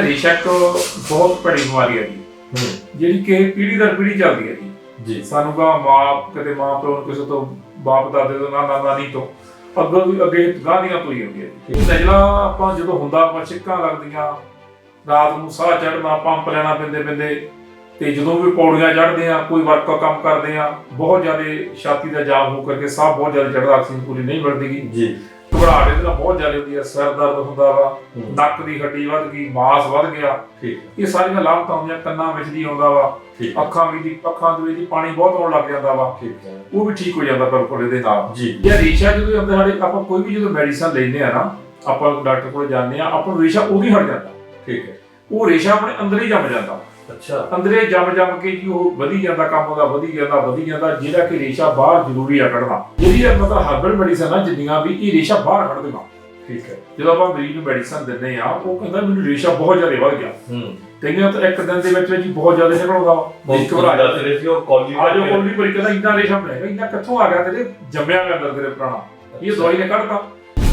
ਜਿਹੜਾ ਇੱਕ ਬਹੁਤ ਭੜੀ ਬਿਮਾਰੀ ਹੈ ਜੀ। ਹੂੰ। ਜਿਹੜੀ ਕਿ ਪੀੜ੍ਹੀ ਦਰ ਪੀੜ੍ਹੀ ਚੱਲਦੀ ਹੈ ਜੀ। ਜੀ। ਸਾਨੂੰ ਕਾ ਮਾਂ ਕਦੇ ਮਾਂ ਪਿਓ ਨੂੰ ਕਿਸੇ ਤੋਂ ਬਾਪ ਦਾਦੇ ਤੋਂ ਨਾ ਨਾਨਾ ਤੋਂ ਅੱਗੋਂ ਦੀ ਅੱਗੇ ਗਾਂ ਦੀਆਂ ਤੋਈ ਹੁੰਦੀ ਹੈ ਜੀ ਇਹ ਨਜਲਾ ਆਪਾਂ ਜਦੋਂ ਹੁੰਦਾ ਆਪਾਂ ਛਿੱਕਾਂ ਲੱਗਦੀਆਂ ਰਾਤ ਨੂੰ ਸਾਹ ਚੜਨਾ ਪੰਪ ਲੈਣਾ ਪੈਂਦੇ ਪੈਂਦੇ ਤੇ ਜਦੋਂ ਵੀ ਪੌੜੀਆਂ ਚੜ੍ਹਦੇ ਆ ਕੋਈ ਵਰਕ ਕੰਮ ਕਰਦੇ ਆ ਬਹੁਤ ਜ਼ਿਆਦਾ ਛਾਤੀ ਦਾ ਜਾਮ ਹੋ ਕਰਕੇ ਸਾਹ ਬਹੁਤ ਜ਼ਿਆਦਾ ਚੜਦਾ ਆਕਸੀਜਨ ਪੂਰੀ ਨਹੀਂ ਮਿਲਦੀ ਗੀ। ਜੀ। ਘਬਰਾਹਟ ਇਹਦੇ ਨਾਲ ਬਹੁਤ ਜ਼ਿਆਦਾ ਹੁੰਦੀ ਹੈ ਸਿਰ ਦਰਦ ਹੁੰਦਾ ਵਾ ਨੱਕ ਦੀ ਹੱਡੀ ਵੱਧ ਗਈ ਮਾਸ ਵੱਧ ਗਿਆ। ਇਹ ਸਾਰੀਆਂ ਲਾਮਤਾਂ ਹੁੰਦੀਆਂ ਕੰਨਾਂ ਵਿੱਚ ਦੀ ਆਉਂਦਾ ਵਾ ਅੱਖਾਂ ਵਿੱਚ ਦੀ ਅੱਖਾਂ ਦੇ ਵਿੱਚ ਦੀ ਪਾਣੀ ਬਹੁਤ ਆਉਣ ਲੱਗ ਜਾਂਦਾ ਵਾ। ਉਹ ਵੀ ਠੀਕ ਹੋ ਜਾਂਦਾ ਬਿਲਕੁਲ ਇਹਦੇ ਨਾਲ। ਜੀ। ਇਹ ਰੇਸ਼ਾ ਜਦੋਂ ਅੰਦਰ ਸਾਡੇ ਆਪਾਂ ਕੋਈ ਵੀ ਜਦੋਂ ਮੈਡੀਸਨ ਲੈਂਦੇ ਆ ਨਾ ਆਪਾਂ ਡਾਕਟਰ ਕੋਲ ਜਾਂਦੇ ਆ ਆਪਾਂ ਰੇਸ਼ਾ ਉਹਦੀ ਹਟ ਜਾਂਦਾ। ਠੀਕ ਹੈ। ਉਹ ਰੇਸ਼ਾ ਆਪਣੇ ਅੰਦਰ ਹੀ ਜੰਮ ਜਾਂਦਾ। ਅੱਛਾ। ਅੰਦਰੇ ਜੰਮ ਜੰਮ ਕੇ ਜੀ ਉਹ ਵਧੀ ਜਾਂਦਾ ਕੰਮ ਉਹਦਾ ਵਧੀ ਜਾਂਦਾ ਵਧੀ ਜਾਂਦਾ ਜਿਹੜਾ ਕਿ ਰੇਸ਼ਾ ਬਾਹਰ ਜ਼ਰੂਰੀ ਆ ਕੱਢਣਾ। ਜਿਹੜੀ ਇਹ ਮਤਲਬ ਹਰਬਲ ਮੈਡੀਸਨ ਆ ਜਿੰਨੀਆਂ ਵੀ ਇਹ ਰੇਸ਼ਾ ਬਾਹਰ ਕੱਢ ਦੇਣਾ। ਠੀਕ ਹੈ। ਜਦੋਂ ਆਪਾਂ ਮਰੀਜ਼ ਨੂੰ ਮੈਡੀਸਨ ਦਿੰਦੇ ਆ ਉਹ ਕਹਿੰਦਾ ਮੈਨੂੰ ਰੇਸ਼ਾ ਬਹੁਤ ਜ਼ਿਆਦਾ ਵੱਧ ਗਿਆ। ਹੂੰ। ਕਈਆਂ ਤਾਂ ਇੱਕ ਦਿਨ ਦੇ ਵਿੱਚ ਵਿੱਚ ਬਹੁਤ ਜ਼ਿਆਦਾ ਨਿਕਲਦਾ। ਵਾ ਬਹੁਤ ਘਬਰਾ ਦੱਸ ਰਹੇ ਸੀ ਉਹ ਕਾਲਜੀ ਆ ਜੋ ਕੋਲ ਪਰੀ ਕਹਿੰਦਾ ਇੰਨਾ ਰੇਸ਼ਾ ਮਿਲੇਗਾ ਇੰਨਾ ਕਿੱਥੋਂ ਆ ਗਿਆ ਤੇਰੇ? ਜੰਮਿਆ ਗਿਆ ਅੰਦਰ ਤੇਰੇ ਪੁਰਾਣਾ। ਇਹ ਦਵਾਈ ਨੇ ਕੱਢਤਾ।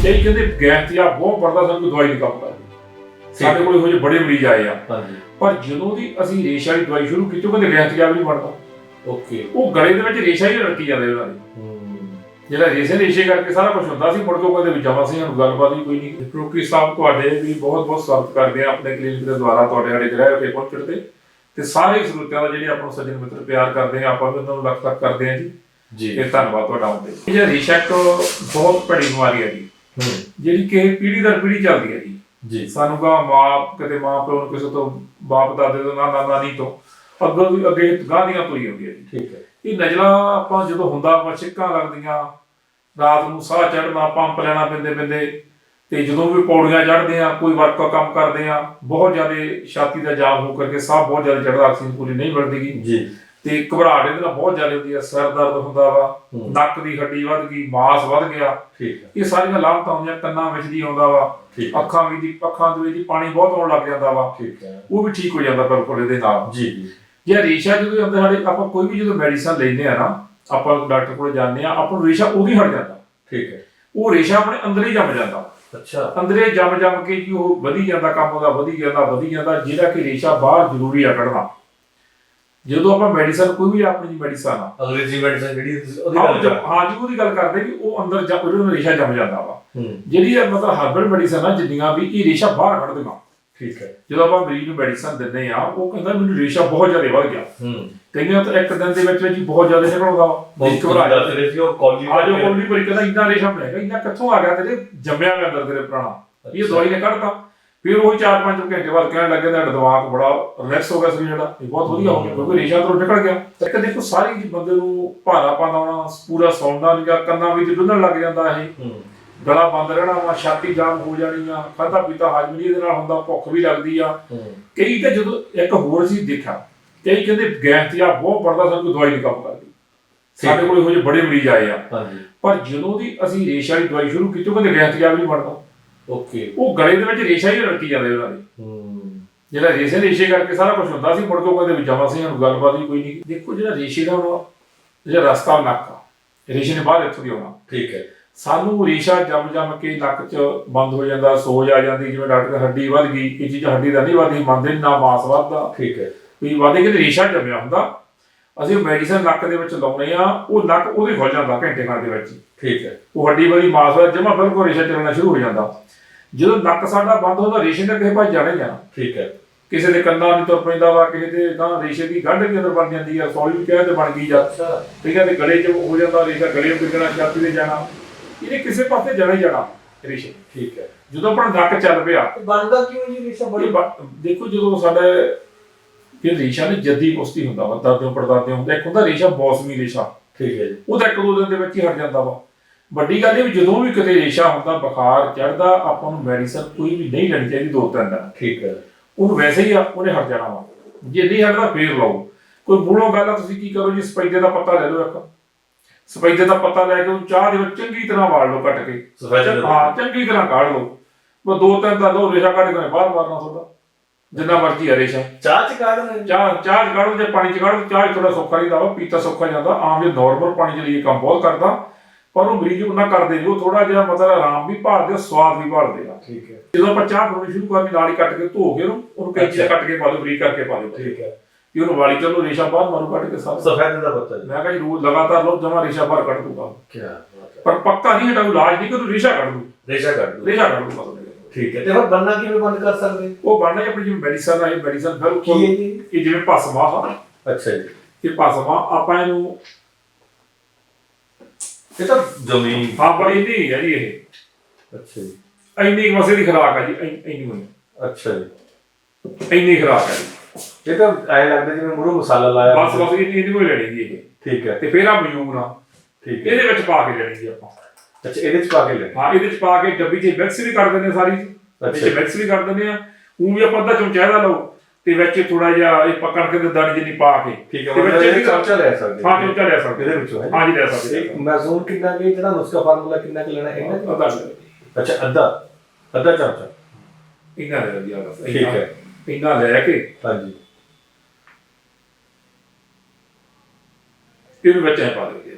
ਕਈ ਕਹਿੰਦੇ ਗੈਸ ਤੇ ਆ ਬਹੁਤ ਪੜਦਾ ਸਾਨੂੰ ਦਵਾਈ ਨਹੀਂ ਕੰਮ ਕਰਦੀ। ਸਾਡੇ ਕੋਲ ਇਹੋ ਜਿਹੇ ਬੜੇ ਮਰੀਜ਼ ਆਏ ਆ। ਹਾਂਜੀ। ਪਰ ਜਦੋਂ ਦੀ ਅਸੀਂ ਰੇਸ਼ਾ ਵਾਲੀ ਦਵਾਈ ਸ਼ੁਰੂ ਕੀਤੀ ਉਹ ਕਹਿੰਦੇ ਤੇ ਆ ਵੀ ਨਹੀਂ ਬਣਦਾ। ਓਕੇ। ਉਹ ਗਲੇ ਦੇ ਵਿੱਚ ਰੇਸ਼ਾ ਹੀ ਰੜਕੀ ਜਾਂਦੇ ਉਹਨਾਂ ਦੇ ਜਿਹੜਾ ਰੇਸ਼ੇ ਰੇਸ਼ੇ ਕਰਕੇ ਸਾਰਾ ਕੁਝ ਹੁੰਦਾ ਸੀ ਮੁੜ ਕੇ ਉਹ ਕਹਿੰਦੇ ਵੀ ਜਮਾ ਸੀ ਸਾਨੂੰ ਗੱਲਬਾਤ ਹੀ ਕੋਈ ਨਹੀਂ। ਕਿਉਂਕਿ ਸਾਹਿਬ ਤੁਹਾਡੇ ਵੀ ਬਹੁਤ ਬਹੁਤ ਸਵਾਗਤ ਕਰਦੇ ਆ ਆਪਣੇ ਕਲੀਨਿਕ ਦੇ ਦੁਆਰਾ ਤੁਹਾਡੇ ਆੜੇ ਗ੍ਰਹਿ ਕੇ ਪਹੁੰਚਣ ਤੇ। ਤੇ ਸਾਰੇ ਸਰੋਤਿਆਂ ਦਾ ਜਿਹੜੇ ਆਪਾਂ ਨੂੰ ਸੱਜਣ ਮਿੱਤਰ ਪਿਆਰ ਕਰਦੇ ਆ ਆਪਾਂ ਵੀ ਉਹਨਾਂ ਨੂੰ ਲੱਖ ਲੱਖ ਕਰਦੇ ਆ ਜੀ। ਜੀ। ਤੇ ਧੰਨਵਾਦ ਤੁਹਾਡਾ ਹੁੰਦੇ ਇਹ ਜਿਹੜਾ ਰੇਸ਼ਾ ਇੱਕ ਬਹੁਤ ਭੜੀ ਬਿਮਾਰੀ ਹੈ ਜੀ। ਜਿਹੜੀ ਕਿ ਪੀੜ੍ਹੀ ਦਰ ਪੀੜ੍ਹੀ ਚੱਲਦੀ ਹੈ ਜੀ। ਜੀ। ਸਾਨੂੰ ਕਾ ਮਾਂ ਕਦੇ ਮਾਂ ਪਿਓ ਨੂੰ ਕਿਸੇ ਤੋਂ ਬਾਪ ਦਾਦੇ ਤੋਂ ਨਾ ਨਾਨਾ ਨਹੀਂ ਤੋਂ। ਅੱਗੋਂ ਦੀ ਅੱਗੇ ਗਾਂ ਦੀਆਂ ਤੋਈ ਹੁੰਦੀ ਹੈ ਜੀ। ਠੀਕ ਹੈ। ਇਹ ਨਜਲਾ ਆਪਾਂ ਜਦੋਂ ਹੁੰਦਾ ਆਪਾਂ ਛਿੱਕਾਂ ਲੱਗਦੀਆਂ। ਰਾਤ ਨੂੰ ਸਾਹ ਚੜਨਾ ਪੰਪ ਲੈਣਾ ਪੈਂਦੇ ਪੈਂਦੇ। ਤੇ ਜਦੋਂ ਵੀ ਪੌੜੀਆਂ ਚੜ੍ਹਦੇ ਆ ਕੋਈ ਵਰਕ ਕੰਮ ਕਰਦੇ ਆ ਬਹੁਤ ਜ਼ਿਆਦਾ ਛਾਤੀ ਦਾ ਜਾਮ ਹੋ ਕਰਕੇ ਸਾਹ ਬਹੁਤ ਜ਼ਿਆਦਾ ਚੜਦਾ ਆਕਸੀਜਨ ਪੂਰੀ ਨਹੀਂ ਮਿਲਦੀ ਗੀ। ਜੀ। ਤੇ ਘਬਰਾਹਟ ਇਹਦੇ ਨਾਲ ਬਹੁਤ ਜ਼ਿਆਦਾ ਹੁੰਦੀ ਹੈ ਸਿਰ ਦਰਦ ਹੁੰਦਾ ਵਾ ਹੂੰ, ਨੱਕ ਦੀ ਹੱਡੀ ਵੱਧ ਗਈ ਮਾਸ ਵੱਧ ਗਿਆ। ਠੀਕ ਹੈ ਇਹ ਸਾਰੀਆਂ ਲਾਮਤਾਂ ਹੁੰਦੀਆਂ ਕੰਨਾਂ ਵਿੱਚ ਦੀ ਆਉਂਦਾ ਵਾ ਹੈ ਅੱਖਾਂ ਵਿੱਚ ਦੀ ਅੱਖਾਂ ਦੇ ਵਿੱਚ ਦੀ ਪਾਣੀ ਬਹੁਤ ਆਉਣ ਲੱਗ ਜਾਂਦਾ ਵਾ। ਠੀਕ ਹੈ ਉਹ ਵੀ ਠੀਕ ਹੋ ਜਾਂਦਾ ਬਿਲਕੁਲ ਇਹਦੇ ਨਾਲ। ਜੀ ਜੀ। ਜੇ ਰੇਸ਼ਾ ਜਦੋਂ ਅੰਦਰ ਸਾਡੇ ਆਪਾਂ ਕੋਈ ਵੀ ਜਦੋਂ ਮੈਡੀਸਨ ਲੈਂਦੇ ਆ ਨਾ ਆਪਾਂ ਡਾਕਟਰ ਕੋਲ ਜਾਂਦੇ ਆ ਆਪਾਂ ਨੂੰ ਰੇਸ਼ਾ ਉਹਦੀ ਹਟ ਜਾਂਦਾ। ਠੀਕ ਹੈ ਉਹ ਰੇਸ਼ਾ ਆਪਣੇ ਅੰਦਰ ਹੀ ਜੰਮ ਜਾਂਦਾ। ਅੱਛਾ। ਅੰਦਰੇ ਜੰਮ ਜੰਮ ਕੇ ਜੀ ਉਹ ਵਧੀ ਜਾਂਦਾ ਕੰਮ ਉਹਦਾ ਵਧੀ ਜਾਂਦਾ ਵਧੀ ਜਾਂਦਾ ਜਿਹੜਾ ਕਿ ਰੇਸ਼ਾ ਬਾਹਰ ਜ਼ਰੂਰੀ ਆ ਕੱਢਣਾ। ਜਦੋਂ ਆਪਾਂ ਮੈਡੀਸਨ ਕੋਈ ਵੀ ਆਪਣੀ ਮੈਡੀਸਨ ਆ ਅੰਗਰੇਜ਼ੀ ਮੈਡੀਸਨ ਜਿਹੜੀ ਉਹਦੀ ਗੱਲ ਕਰ। ਹਾਂ ਜੀ ਉਹਦੀ ਗੱਲ ਕਰਦੇ ਕਿ ਉਹ ਅੰਦਰ ਜੰਮ ਉਹਦੇ ਨਾਲ ਰੇਸ਼ਾ ਜੰਮ ਜਾਂਦਾ ਵਾ। ਜਿਹੜੀ ਇਹ ਮਤਲਬ ਹਰਬਲ ਮੈਡੀਸਨ ਆ ਜਿੰਨੀਆਂ ਵੀ ਇਹ ਰੇਸ਼ਾ ਬਾਹਰ ਕੱਢ ਦੇਣਾ ਠੀਕ ਹੈ। ਜਦੋਂ ਆਪਾਂ ਮਰੀਜ਼ ਨੂੰ ਮੈਡੀਸਨ ਦਿੰਦੇ ਆ ਉਹ ਕਹਿੰਦਾ ਮੈਨੂੰ ਰੇਸ਼ਾ ਬਹੁਤ ਜ਼ਿਆਦਾ ਵੱਧ ਗਿਆ। ਹੂੰ। ਕਈਆਂ ਤਾਂ ਇੱਕ ਦਿਨ ਦੇ ਵਿੱਚ ਵਿੱਚ ਬਹੁਤ ਜ਼ਿਆਦਾ ਨਿਕਲਦਾ ਵਾ। ਜਾਂਦਾ। ਦੱਸ ਰਹੇ ਸੀ ਉਹ ਕਾਲਜੀ ਆ ਜੋ ਕੋਲ ਪਰੀ ਕਹਿੰਦਾ ਇੰਨਾ ਰੇਸ਼ਾ ਮਿਲੇਗਾ ਇੰਨਾ ਕਿੱਥੋਂ ਆ ਗਿਆ ਤੇਰੇ? ਜੰਮਿਆ ਗਿਆ ਅੰਦਰ ਤੇਰੇ ਪੁਰਾਣਾ। ਇਹ ਦਵਾਈ ਨੇ ਕੱਢਤਾ। ਫਿਰ ਉਹ 4-5 ਘੰਟੇ ਬਾਅਦ ਕਹਿਣ ਲੱਗੇ ਤੁਹਾਡਾ ਦਿਮਾਗ ਬੜਾ ਰਿਲੈਕਸ ਹੋ ਗਿਆ ਸਰੀਰ ਜਿਹੜਾ ਇਹ ਬਹੁਤ ਵਧੀਆ ਹੋ ਗਿਆ ਕਿਉਂਕਿ ਰੇਸ਼ਾ ਤੋਂ ਨਿਕਲ ਗਿਆ। ਇੱਕ ਦੇਖੋ ਸਾਰੀ ਜੀ ਬੰਦੇ ਨੂੰ ਭਾਰਾ ਪਾਉਣਾ ਪੂਰਾ ਸੌਂਦਾ ਨਹੀਂਗਾ ਕੰਨਾਂ ਵਿੱਚ ਡੁੱਲਣ ਲੱਗ ਜਾਂਦਾ ਇਹ। ਗਲਾ ਬੰਦ ਰਹਿਣਾ ਵਾ ਛਾਤੀ ਜਾਮ ਹੋ ਜਾਣੀ ਆ ਖਾਧਾ ਪੀਤਾ ਹਜਮ ਨਹੀਂ ਇਹਦੇ ਨਾਲ ਹੁੰਦਾ ਭੁੱਖ ਵੀ ਲੱਗਦੀ ਆ। ਕਈ ਤਾਂ ਜਦੋਂ ਇੱਕ ਹੋਰ ਚੀਜ਼ ਦੇਖਿਆ ਕਈ ਕਹਿੰਦੇ ਗੈਸ ਤੇ ਆ ਬਹੁਤ ਪੜਦਾ ਸਾਨੂੰ ਕੋਈ ਦਵਾਈ ਨਹੀਂ ਕੰਮ ਕਰਦੀ। ਸਾਡੇ ਕੋਲ ਇਹੋ ਜਿਹੇ ਬੜੇ ਮਰੀਜ਼ ਆਏ ਆ। ਪਰ ਜਦੋਂ ਦੀ ਅਸੀਂ ਰੇਸ਼ਾ ਵਾਲੀ ਦਵਾਈ ਸ਼ੁਰੂ ਕੀਤੀ ਉਹ ਕਹਿੰਦੇ ਗੈਸ ਤੇ ਆ ਵੀ ਨਹੀਂ ਬਣਦਾ। ਓਕੇ। ਉਹ ਗਲੇ ਦੇ ਵਿੱਚ ਰੇਸ਼ਾ ਹੀ ਰੜਕੀ ਜਾਂਦੇ ਉਹਨਾਂ ਦੇ। ਹੂੰ। ਜਿਹੜਾ ਰੇਸ਼ੇ ਰੇਸ਼ੇ ਕਰਕੇ ਸਾਰਾ ਕੁਝ ਹੁੰਦਾ ਸੀ ਮੁੜ ਕੇ ਉਹ ਕਹਿੰਦੇ ਵੀ ਜਮਾ ਸੀ ਸਾਨੂੰ ਗੱਲਬਾਤ ਹੀ ਕੋਈ ਨਹੀਂ ਦੇਖੋ ਜਿਹੜਾ ਰੇਸ਼ੇ ਦਾ ਹੁਣ ਜਿਹੜਾ ਰਸਤਾ ਨੱਕ ਆ ਰੇਸ਼ੇ ਨੇ ਬਾਹਰ ਇੱਥੋਂ ਦੀ ਆਉਣਾ। ਠੀਕ ਹੈ। ਸਾਨੂੰ ਰੇਸ਼ਾ ਜੰਮ ਜੰਮ ਕੇ ਨੱਕ 'ਚ ਬੰਦ ਹੋ ਜਾਂਦਾ ਸੋਜ ਆ ਜਾਂਦੀ ਜਿਵੇਂ ਡਾਕਟਰ ਹੱਡੀ ਵੱਧ ਗਈ ਇਹ ਚੀਜ਼ ਹੱਡੀ ਦਾ ਨਹੀਂ ਵੱਧਦੀ ਮੰਨਦੇ ਨੀ, ਨਾ ਮਾਸ ਵੱਧਦਾ। ਠੀਕ ਹੈ। ਵੀ ਵਾਦੇ ਕਿ ਰੇਸ਼ਾ ਜੰਮਿਆ ਹੁੰਦਾ। ਅਸੀਂ ਮੈਡੀਸਨ ਨੱਕ ਦੇ ਵਿੱਚ ਲਾਉਨੇ ਆ ਉਹ ਨੱਕ ਉਹਦੇ ਖੁੱਲ ਜਾਂਦਾ ਘੰਟੇ ਘੰਟੇ ਦੇ ਵਿੱਚ। ਠੀਕ ਹੈ। ਉਹ ਹੱਡੀ ਵਾਲੀ ਮਾਸ ਵਾਲਾ ਜਮਾ ਬਿਲਕੁਲ ਰੇਸ਼ਾ ਚੱਲਣਾ ਸ਼ੁਰੂ ਹੋ ਜਾਂਦਾ। ਜਦੋਂ ਨੱਕ ਸਾਡਾ ਬੰਦ ਹੁੰਦਾ ਰੇਸ਼ੇ ਨੇ ਕਿਸੇ ਪਾਸੇ ਜਾਣਾ ਹੀ ਜਾਣਾ। ਠੀਕ ਹੈ। ਕਿਸੇ ਦੇ ਕੰਨਾਂ ਨੂੰ ਤੁਰ ਪੈਂਦਾ ਵਾ ਕਿਸੇ ਦੇ ਤਾਂ ਰੇਸ਼ੇ ਦੀ ਗੰਢ ਵੀ ਅੰਦਰ ਬਣ ਜਾਂਦੀ ਆ ਸੌਲੀ ਵੀ ਕਹਿੰਦੇ ਬਣ ਗਈ ਜਾਂ ਠੀਕ ਹੈ ਤੇ ਗਲੇ 'ਚ ਹੋ ਜਾਂਦਾ ਰੇਸ਼ਾ ਗਲੇ ਨੂੰ ਪਿੱਗਣਾ ਛਾਤੀ ਤੇ ਜਾਣਾ। ਇਹਨੇ ਕਿਸੇ ਪਾਸੇ ਜਾਣਾ ਹੀ ਜਾਣਾ ਰੇਸ਼ੇ। ਠੀਕ ਹੈ। ਜਦੋਂ ਆਪਣਾ ਨੱਕ ਚੱਲ ਪਿਆ ਬਣਦਾ ਕਿਉਂ ਜੀ ਰੇਸ਼ਾ? ਬੜੀ ਦੇਖੋ ਜਦੋਂ ਸਾਡੇ ਫਿਰ ਰੇਸ਼ਾ ਨੇ ਜੱਦੀ ਪੁਸ਼ਤੀ ਹੁੰਦਾ ਵਾ ਦਾਦਿਆਂ ਪੜਦਾਦਿਆਂ ਹੁੰਦਾ ਇੱਕ ਹੁੰਦਾ ਰੇਸ਼ਾ ਮੌਸਮੀ ਰੇਸ਼ਾ। ਠੀਕ ਹੈ ਜੀ। ਉਹਦਾ ਇੱਕ ਦੋ ਦਿਨ ਦੇ ਵਿੱਚ ਹੀ ਹਟ ਜਾਂਦਾ ਵਾ। ਵੱਡੀ ਗੱਲ ਇਹ ਵੀ ਜਦੋਂ ਵੀ ਕਿਤੇ ਰੇਸ਼ਾ ਹੁੰਦਾ ਬੁਖਾਰ ਚੜਦਾ ਆਪਾਂ ਨੂੰ ਮੈਡੀਸਨ ਕੋਈ ਵੀ ਨਹੀਂ ਲੈਣੀ ਚਾਹੀਦੀ ਦੋ ਤਿੰਨ ਦਿਨ। ਠੀਕ ਹੈ। ਉਹਨੂੰ ਵੈਸੇ ਹੀ ਉਹਨੇ ਹਟ ਜਾਣਾ ਵਾ। ਜੇ ਨਹੀਂ ਹਟਦਾ ਫੇਰ ਲਓ। ਕੋਈ ਮੂਲੋਂ ਗੱਲ ਆ ਤੁਸੀਂ ਕੀ ਕਰੋ ਜੀ ਸਪੈਦੇ ਦਾ ਪੱਤਾ ਲੈ ਲਓ ਇੱਕ। ਸਪੈਦੇ ਦਾ ਪੱਤਾ ਲੈ ਕੇ ਉਹਨੂੰ ਚਾਹ ਦੇ ਵਿੱਚ ਚੰਗੀ ਤਰ੍ਹਾਂ ਵਾਲ ਲਓ ਕੱਟ ਕੇ। ਹਾਂ ਚੰਗੀ ਤਰ੍ਹਾਂ ਕਾੜ ਲਓ। ਉਹ ਦੋ ਤਿੰਨ ਤਾਂ ਲਓ ਰੇਸ਼ਾ ਕੱਢ ਕੇ ਬਾਹਰ ਮਾਰਨਾ ਤੁਹਾਡਾ ਜਿੰਨਾ ਮਰਜ਼ੀ ਆ ਰੇਸ਼ਾ ਚਾਹ ਚ ਕਾੜ ਨੇ ਚਾਹ ਚਾਹ 'ਚ ਕਾੜੋ ਜੇ ਪਾਣੀ ਚ ਕਾੜੋ ਚਾਹ ਥੋੜਾ ਸੌਖਾ ਨਹੀਂ ਦਾ ਵਾ ਪੀਤਾ ਸੌਖਾ ਜਾਂਦਾ। ਆਮ ਜੇ ਨਾਰਮਲ ਪਾਣੀ ਚ ਲਈ ਕੰਮ ਬਹੁਤ ਕਰਦਾ। ਪਰ ਉਹ ਮਰੀਜ਼ ਉਹਨਾਂ ਕਰਦੇ ਉਹ ਥੋੜਾ ਜਿਹਾ ਮਤਲਬ ਆਰਾਮ ਵੀ ਭਾਲਦੇ ਸਵਾਦ ਵੀ ਭਾਲਦੇ ਆ। ਠੀਕ ਹੈ। ਜਦੋਂ ਆਪਾਂ ਚਾਹ ਬਣਾਉਣੀ ਸ਼ੁਰੂ ਕਰਨੀ ਨਾਲ ਹੀ ਕੱਟ ਕੇ ਧੋ ਕੇ ਉਹਨੂੰ ਉਹਨੂੰ ਕੈਂਚੀ ਕੱਟ ਕੇ ਪਾ ਦਿਓ ਬਰੀਕ ਕਰਕੇ ਪਾ ਦਿਓ। ਠੀਕ ਹੈ। ਕਿ ਉਹਨੂੰ ਵਾਲੀ ਚਲੋ ਰੇਸ਼ਾ ਬਾਹਰ ਮਾਰੂ ਕੱਢ ਕੇ ਸਾਰਾ। ਸਫੈਦ ਦਾ ਜੀ। ਮੈਂ ਕਿਹਾ ਜੀ ਰੋਜ਼ ਲਗਾਤਾਰ ਲੋ ਜਮਾ ਰੇਸ਼ਾ ਬਾਹਰ ਕੱਢ ਦੂਗਾ ਕੀ ਬਾਤ ਹੈ। ਪਰ ਪੱਕਾ ਨਹੀਂ ਹਟਾਉ ਇਲਾਜ ਨਹੀਂ ਕਿ ਉਹਨੂੰ ਰੇਸ਼ਾ ਕੱਢ ਦੂ ਰੇਸ਼ਾ ਕੱਢ ਦੋ ਰੇਸ਼ਾ ਕੱਢ ਉਹਦੇ। ਠੀਕ ਹੈ। ਤੇ ਫਿਰ ਬੰਨਾ ਕਿਵੇਂ ਬੰਦ ਕਰ ਸਕਦੇ? ਉਹ ਬਣਨਾ ਆਪਣੀ ਜਿਵੇਂ ਮੈਡੀਸਨ ਆ ਇਹ ਮੈਡੀਸਨ ਫਿਰ ਕੀ ਹੈ ਜੀ? ਇਹ ਜਿਵੇਂ ਭਸਮਾ ਆ। ਅੱਛਾ ਜੀ। ਇਹ ਭਸਮਾ ਆਪਾਂ ਇਹਨੂੰ ਇਹ ਤਾਂ ਜ਼ਮੀਨ ਬੜੀ ਨਹੀਂ ਹੈ ਜੀ ਇਹ। ਅੱਛਾ ਜੀ। ਇੰਨੀ ਕੁ ਮਸੇ ਦੀ ਖਰਾਕ ਆ ਜੀ ਇੰਨੀ ਇੰਨੀ ਹੋਈ। ਅੱਛਾ ਜੀ। ਇੰਨੀ ਖਰਾਕ ਹੈ ਜੀ। ਇਹ ਤਾਂ ਐ ਲੱਗਦਾ ਜਿਵੇਂ ਮੂਰੋਂ ਮਸਾਲਾ ਲਾਇਆ ਬਸ ਬਸ ਇੰਨੀ ਇੰਨੀ ਕੋਈ ਲੈਣੀ ਜੀ ਇਹ। ਠੀਕ ਹੈ। ਤੇ ਫਿਰ ਆ ਮਯੂਨ ਆ ਠੀਕ ਹੈ। ਇਹਦੇ ਵਿੱਚ ਪਾ ਕੇ ਲੈਣੀ ਜੀ ਆਪਾਂ। ਅੱਛਾ ਇਹਦੇ ਚ ਪਾ ਕੇ ਲੈ। ਹਾਂ ਇਹਦੇ ਚ ਪਾ ਕੇ ਡੱਬੀ 'ਚ ਮਿਕਸ ਵੀ ਕਰ ਦਿੰਦੇ ਆ ਸਾਰੀ ਅੱਛਾ। ਵਿੱਚ ਮਿਕਸ ਵੀ ਕਰ ਦਿੰਦੇ ਆ। ਉਹ ਵੀ ਆਪਾਂ ਅੱਧਾ ਚਮਚਾ ਲਓ ਤੇ ਵਿੱਚ ਥੋੜਾ ਜਿਹਾ ਇਹ ਪਕੜ ਕੇ ਤੇ ਦਾਣੀ ਜਿੰਨੀ ਪਾ ਕੇ। ਠੀਕ ਹੈ ਤੇ ਮਤਲਬ ਵਿੱਚ ਇਹ ਇਹ ਚਮਚਾ ਲੈ ਸਕਦੇ। ਹਾਂ ਚਮਚਾ ਲੈ ਸਕਦੇ। ਇਹਦੇ ਵਿੱਚੋਂ ਹੈ ਹਾਂ ਜੀ ਲੈ ਸਕਦੇ। ਇੱਕ ਮੈਜ਼ੂਰ ਕਿੰਨਾ ਕਿ ਜਿਹੜਾ ਨੁਸਖਾ ਫਾਰਮੂਲਾ ਕਿੰਨਾ ਕਿ ਲੈਣਾ ਇਹਨਾਂ ਅੱਧਾ ਲੈ ਅੱਛਾ ਅੱਧਾ। ਅੱਧਾ ਚਮਚਾ। ਇੰਨਾ ਲੈ ਲਿਆ ਬਸ ਠੀਕ ਹੈ। ਇੰਨਾ ਲੈ ਕੇ। ਹਾਂਜੀ ਇਹਨੂੰ ਵਿੱਚ ਐ ਪਾ ਜੀ। ਅੱਛਾ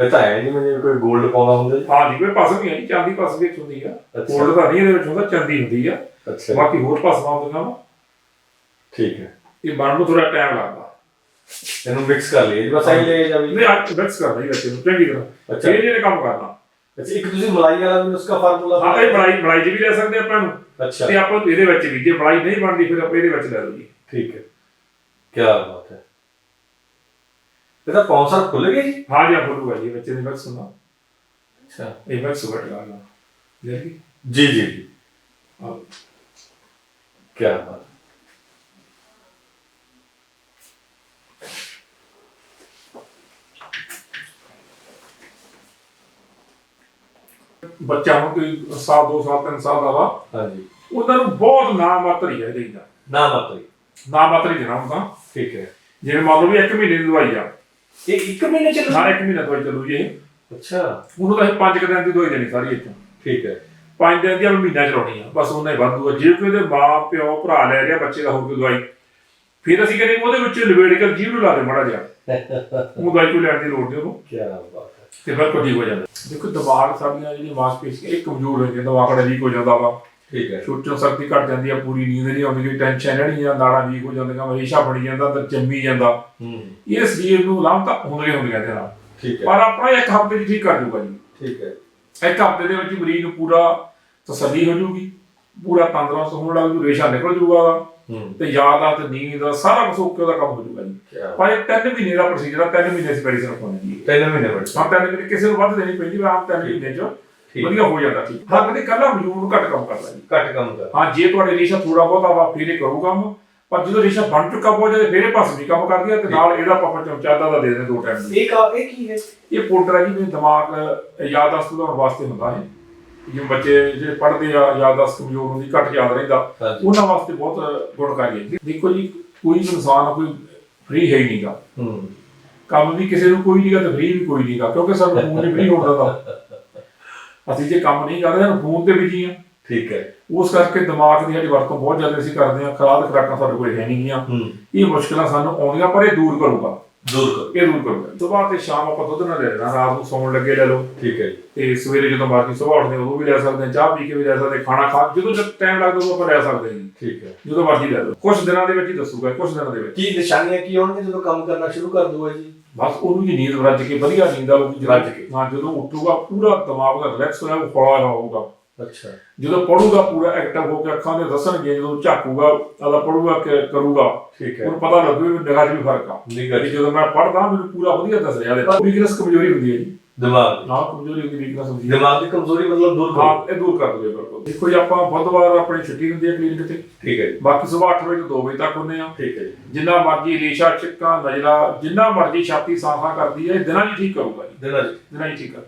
ਇਹ ਤਾਂ ਹੈ ਜਿਵੇਂ ਜਿਵੇਂ ਕੋਈ 골ਡ ਪਾਉਣਾ ਹੁੰਦਾ ਜੀ। ਹਾਂ ਜੀ ਕੋਈ ਪਸਮ ਨਹੀਂ ਹੈ ਜੀ ਚਾਂਦੀ ਪਸਮ ਵਿੱਚ ਹੁੰਦੀ ਆ। ਅੱਛਾ। ਗੋਲਡ ਤਾਂ ਨਹੀਂ ਇਹਦੇ ਵਿੱਚ ਹੁੰਦਾ ਚਾਂਦੀ ਹੁੰਦੀ ਆ। ਅੱਛਾ। ਬਾਕੀ ਹੋਰ ਪਸਮਾਂ ਹੁੰਦੀਆਂ ਵਾ ਠੀਕ ਹੈ। ਇਹ ਬਣਨ ਨੂੰ ਥੋੜਾ ਟਾਈਮ ਲੱਗਦਾ। ਇਹਨੂੰ ਮਿਕਸ ਕਰ ਲਈਏ ਜੀ ਬਸ ਐਂ ਲੈ ਜਾਵੀ। ਨਹੀਂ ਅੱਜ ਮਿਕਸ ਕਰਨਾ ਹੀ ਵਿੱਚ ਨੂੰ ਚੰਗੀ ਤਰ੍ਹਾਂ। ਅੱਛਾ। ਇਹ ਜਿਹੜੇ ਕੰਮ ਕਰਨਾ। ਅੱਛਾ ਇੱਕ ਤੁਸੀਂ ਮਲਾਈ ਵਾਲਾ ਵੀ ਨੁਸਖਾ ਫਾਰਮੂਲਾ ਹਾਂ ਇਹ ਮਲਾਈ ਮਲਾਈ 'ਚ ਵੀ ਲੈ ਸਕਦੇ ਆਪਾਂ ਨੂੰ ਅੱਛਾ। ਤੇ ਆਪਾਂ ਇਹਦੇ ਵਿੱਚ ਵੀ ਜੇ ਮਲਾਈ ਨਹੀਂ ਬਣਦੀ ਫਿਰ ਆਪਾਂ ਇਹਦੇ ਵਿੱਚ ਲੈ ਜੀ ਠੀਕ ਹੈ। ਕੀ ਬਾਤ ਹੈ। ਇਹ ਤਾਂ ਪੌਂਸਰ ਖੁੱਲ ਗਏ ਜੀ। ਹਾਂ ਜੀ ਆ ਫੋਟੋ ਜੀ ਵਿੱਚ ਦੇ ਮਿਕਸ ਹੁੰਦਾ ਅੱਛਾ। ਇਹ ਮਿਕਸ ਵਟ ਲਾਣਾ ਲੈ ਕੇ ਜੀ ਜੀ ਜੀ। ਆਹ ਕੀ ਬਾਤ। ਬੱਚਾ ਹੁਣ ਕੋਈ ਸਾਲ ਦੋ ਸਾਲ ਤਿੰਨ ਸਾਲ ਦਾ ਵਾ। ਹਾਂਜੀ ਉਹਨਾਂ ਨੂੰ ਬਹੁਤ ਨਾ ਮਾਤਰੀ ਹੈ ਇਹਦੇ ਦਾ। ਨਾ ਮਤਰੀ ਨਾ ਮਾਤਰੀ ਦੇਣਾ ਹੁੰਦਾ ਠੀਕ ਹੈ। ਜਿਵੇਂ ਮੰਨ ਲਓ ਵੀ ਇੱਕ ਮਹੀਨੇ ਦੀ ਦਵਾਈ ਆ। ਇਹ ਇੱਕ ਮਹੀਨੇ ਚ ਨਾ ਇੱਕ ਮਹੀਨਾ ਦਵਾਈ ਚੱਲੂ ਜੀ ਇਹ। ਅੱਛਾ। ਉਹਨੂੰ ਤਾਂ ਇਹ ਪੰਜ ਕੁ ਦਿਨ ਦੀ ਦਵਾਈ ਦੇਣੀ ਸਾਰੀ ਇੱਥੋਂ। ਠੀਕ ਹੈ। ਪੰਜ ਦਿਨ ਦੀ ਆਪਾਂ ਮਹੀਨਾ ਚਲਾਉਣੀ ਆ ਬਸ ਉਹਨਾਂ ਹੀ ਵਾਧੂ ਆ। ਜੇ ਕੋਈ ਉਹਦੇ ਮਾਂ ਪਿਓ ਭਰਾ ਲੈ ਰਿਹਾ ਬੱਚੇ ਦਾ ਹੋਰ ਕੋਈ ਦਵਾਈ ਫਿਰ ਅਸੀਂ ਕਹਿੰਦੇ ਉਹਦੇ ਵਿੱਚ ਲਵੇੜ ਕੇ ਜੀਵ ਨੂੰ ਲਾ ਦੇ ਮੜਾ ਜਿਹਾ। ਉਹ ਦਵਾਈ ਕੋਈ ਲੈਣ ਦੀ ਲੋੜ ਨਹੀਂ ਉਹਨੂੰ। ਕੀ ਬਾਤ ਹੈ। ਤੇ ਫਿਰ ਕੋਈ ਠੀਕ ਹੋ ਜਾਂਦਾ। ਦੇਖੋ ਦਿਮਾਗ ਸਾਡੀਆਂ ਜਿਹੜੀਆਂ ਮਾਸਪੇਸ਼ੀਆਂ ਇਹ ਕਮਜ਼ੋਰ ਹੋ ਜਾਂਦੀਆਂ ਦਿਮਾਗ ਦਾ ਵੀਕ ਹੋ ਜਾਂਦਾ ਵਾ। ਠੀਕ ਹੈ। ਸੋਚਣ ਸ਼ਕਤੀ ਘਟ ਜਾਂਦੀ ਆ ਪੂਰੀ ਨੀਂਦ ਨਹੀਂ ਆਉਂਦੀ ਕੋਈ ਟੈਨਸ਼ਨ ਨਹੀਂ ਆ ਨਾੜਾਂ ਵੀਕ ਹੋ ਜਾਂਦੀਆਂ ਹਮੇਸ਼ਾ ਬਣੀ ਜਾਂਦਾ ਤੇ ਜੰਮੀ ਜਾਂਦਾ। ਹੂੰ। ਇਹ ਸਰੀਰ ਨੂੰ ਲਾਮ ਤਾਂ ਹੁੰਦੀਆਂ ਹੁੰਦੀਆਂ ਇਹਦੇ ਨਾਲ। ਠੀਕ ਹੈ। ਪਰ ਆਪਣਾ ਇੱਕ ਹਫ਼ਤੇ 'ਚ ਠੀਕ ਕਰ ਦੂਗਾ ਜੀ। ਠੀਕ ਹੈ। ਇੱਕ ਹਫ਼ਤੇ ਦੇ ਵਿੱਚ ਮਰੀਜ਼ ਨੂੰ ਪੂਰਾ ਤਸੱਲੀ ਹੋ ਜੂਗੀ ਪੂਰਾ ਤੰਦਰੁਸਤ ਹੋਣ ਲੱਗ ਜੂ ਰੇਸ਼ਾ ਨਿਕਲ ਜੂਗਾ ਤੇ ਯਾਦ ਆ ਤੇ ਨੀਂਦ ਦਾ ਸਾਰਾ ਕੁਝ ਓਕੇ ਉਹਦਾ ਕੰਮ ਹੋ ਜੂਗਾ ਜੀ। ਪਰ ਇਹ ਤਿੰਨ ਮਹੀਨੇ ਦਾ ਪ੍ਰੋਸੀਜਰ ਆ ਤਿੰਨ ਮਹੀਨੇ ਦੀ ਮੈਡੀਸਨ ਪਾਉਣੀ ਜੀ ਤਿੰਨ ਮਹੀਨੇ ਬੜ ਹਾਂ ਤਿੰਨ ਮਹੀਨੇ ਕਿਸੇ ਨੂੰ ਵੱਧ ਦੇਣੀ ਪੈਂਦੀ ਆਮ ਤਿੰਨ ਮਹੀਨੇ 'ਚ ਵਧੀਆ ਹੋ ਜਾਂਦਾ ਠੀਕ। ਹਾਂ ਕਦੇ ਕੱਲਾ ਨੂੰ ਘੱਟ ਕੰਮ ਕਰਦਾ ਜੀ। ਘੱਟ ਕੰਮ ਕਰ ਹਾਂ ਜੇ ਤੁਹਾਡੇ ਰੇਸ਼ਾ ਥੋੜਾ ਬਹੁਤਾ ਵਾ ਫਿਰ ਇਹ ਕਰੂ ਕੰਮ ਪਰ ਜਦੋਂ ਰੇਸ਼ਾ ਬਣ ਚੁੱਕਾ ਬਹੁਤ ਜਾਦੇ ਫਿਰ ਇਹ ਭਸ ਵੀ ਕੰਮ ਕਰਦੀ ਆ ਤੇ ਨਾਲ ਇਹਦਾ ਪਾਪਾ ਚਮਚਾਦਾ ਦਾ ਦੇ ਦੇ ਦੋ ਟਾਈਮ ਦੀ। ਇਹ ਕਾ ਇਹ ਕੀ ਹੈ? ਇਹ ਪਾਊਡਰ ਹੈ ਜੀ ਵੀ ਦਿਮਾਗ ਯਾਦਾਸ਼ਤ ਵਧਾਉਣ ਵਾਸਤੇ ਹੁੰਦਾ ਹੈ। ਜਿਵੇਂ ਬੱਚੇ ਜਿਹੜੇ ਪੜ੍ਹਦੇ ਆ ਯਾਦਾਸ਼ਤ ਕਮਜ਼ੋਰ ਹੁੰਦੀ ਘੱਟ ਯਾਦ ਰਹਿੰਦਾ ਉਹਨਾਂ ਵਾਸਤੇ ਬਹੁਤ ਗੁਣਕਾਰੀ ਹੈ। ਦੇਖੋ ਜੀ ਕੋਈ ਇਨਸਾਨ ਕੋਈ ਫ੍ਰੀ ਹੈ ਹੀ ਨਹੀਂਗਾ। ਹੂੰ। ਕੰਮ ਵੀ ਕਿਸੇ ਨੂੰ ਕੋਈ ਨਹੀਂਗਾ ਤੇ ਫ੍ਰੀ ਵੀ ਕੋਈ ਨਹੀਂਗਾ ਕਿਉਂਕਿ ਸਾਨੂੰ ਫੋਨ ਨਹੀਂ ਫ੍ਰੀ ਹੋਣ ਦਿੰਦਾ। ਅਸੀਂ ਜੇ ਕੰਮ ਨਹੀਂ ਕਰਦੇ ਸਾਨੂੰ ਫੋਨ ਤੇ ਬਿਜ਼ੀ ਆ। ਠੀਕ ਹੈ। ਉਸ ਕਰਕੇ ਦਿਮਾਗ ਦੀ ਸਾਡੀ ਵਰਤੋਂ ਬਹੁਤ ਜ਼ਿਆਦਾ ਅਸੀਂ ਕਰਦੇ ਹਾਂ। ਖਰਾਦ ਖਰਾਕਾਂ ਸਾਡੇ ਕੋਲ ਹੈ ਨਹੀਂ ਗੀਆਂ। ਇਹ ਮੁਸ਼ਕਲਾਂ ਸਾਨੂੰ ਆਉਂਦੀਆਂ ਪਰ ਇਹ ਦੂਰ ਕਰੂਗਾ। ਦੂਰ ਕਰੋ। ਇਹ ਦੂਰ ਕਰੂਗਾ ਸਵੇਰ ਤੇ ਸ਼ਾਮ ਆਪਾਂ ਦੁੱਧ ਨਾਲ ਲੈ ਲੈਣਾ ਰਾਤ ਨੂੰ ਸੌਣ ਲੱਗੇ ਲੈ ਲਓ। ਠੀਕ ਹੈ ਜੀ। ਤੇ ਸਵੇਰੇ ਜਦੋਂ ਮਰਜ਼ੀ ਸੁਬਾਹ ਉੱਠਦੇ ਉਦੋਂ ਵੀ ਲੈ ਸਕਦੇ ਹਾਂ ਚਾਹ ਪੀ ਕੇ ਵੀ ਲੈ ਸਕਦੇ ਖਾਣਾ ਖਾ ਜਦੋਂ ਜਦ ਟਾਈਮ ਲੱਗਦਾ ਉਦੋਂ ਆਪਾਂ ਲੈ ਸਕਦੇ ਜੀ। ਠੀਕ ਹੈ। ਜਦੋਂ ਮਰਜ਼ੀ ਲੈ ਲਓ। ਕੁਝ ਦਿਨਾਂ ਦੇ ਵਿੱਚ ਹੀ ਦੱਸੂਗਾ ਕੁਝ ਦਿਨਾਂ ਦੇ ਵਿੱਚ। ਕੀ ਨਿਸ਼ਾਨੀਆਂ ਕੀ ਹੋਣਗੇ ਜਦੋਂ ਕੰਮ ਕਰਨਾ ਸ਼ੁਰੂ ਕਰ ਦੂਗਾ ਜੀ? ਬਸ ਉਹਨੂੰ ਜੀ ਨੀਂਦ ਰੱਜ ਕੇ ਵਧੀਆ ਨੀਂਦ ਜਦੋਂ- ਰੱਜ ਕੇ। ਹਾਂ ਜਦੋਂ ਉੱਠੂਗਾ ਪੂਰਾ ਦਿਮਾਗ ਦਾ ਰਿਲੈਕਸ ਹੋਇਆ ਉਹ ਹੌਲਾ ਹੋਊਗਾ। ਅੱਛਾ। ਜਦੋਂ ਪੜੂਗਾ ਪੂਰਾ ਐਕਟਿਵ ਹੋ ਕੇ ਅੱਖਾਂ ਦੇ ਦੱਸਣਗੇ ਜਦੋਂ ਝਾਕੂਗਾ ਆਦਾ ਪੜੂਗਾ ਕਿ ਕਰੂਗਾ ਠੀਕ ਹੈ। ਉਹਨੂੰ ਪਤਾ ਲੱਗੂ ਵੀ ਨਿਗਾਹ 'ਚ ਵੀ ਫ਼ਰਕ ਆ। ਨਿਗਰ ਕਿ ਜਦੋਂ ਮੈਂ ਪੜਦਾ ਮੈਨੂੰ ਪੂਰਾ ਵਧੀਆ ਦੱਸ ਰਿਹਾ ਦੇ ਵੀਕਨੈਸ ਕਮਜ਼ੋਰੀ ਹੁੰਦੀ ਹੈ ਜੀ। ਦਿਮਾਗ ਨਾ ਕਮਜ਼ੋਰੀ ਹੁੰਦੀ ਵੀਕਨੈਸ ਹੁੰਦੀ ਹੈ। ਦਿਮਾਗ ਦੀ ਕਮਜ਼ੋਰੀ ਮਤਲਬ ਦੂਰ ਕਰੋ। ਹਾਂ ਇਹ ਦੂਰ ਕਰ ਦੋਗੇ ਬਿਲਕੁਲ। ਦੇਖੋ ਜੀ ਆਪਾਂ ਬੁੱਧਵਾਰ ਆਪਣੀ ਛੁੱਟੀ ਹੁੰਦੀ ਹੈ ਕਲੀਨਿਕ ਤੇ। ਠੀਕ ਹੈ ਜੀ। ਬਾਕੀ ਸਵੇਰ 8 ਵਜੇ ਤੋਂ 2 ਵਜੇ ਤੱਕ ਹੁੰਦੇ ਆ ਠੀਕ ਹੈ ਜੀ। ਜਿੰਨਾ ਮਰਜ਼ੀ ਰੇਸ਼ਾ ਚਿੱਕਾ ਨਜਲਾ ਜਿੰਨਾ ਮਰਜ਼ੀ ਛਾਤੀ ਸਾਫਾ ਕਰਦੀ ਹੈ ਦਿਨਾਂ 'ਚ ਠੀਕ ਕਰੂਗਾ ਜੀ। ਦਿਨਾਂ ਜੀ ਦਿਨਾਂ 'ਚ ਠੀਕ ਕਰ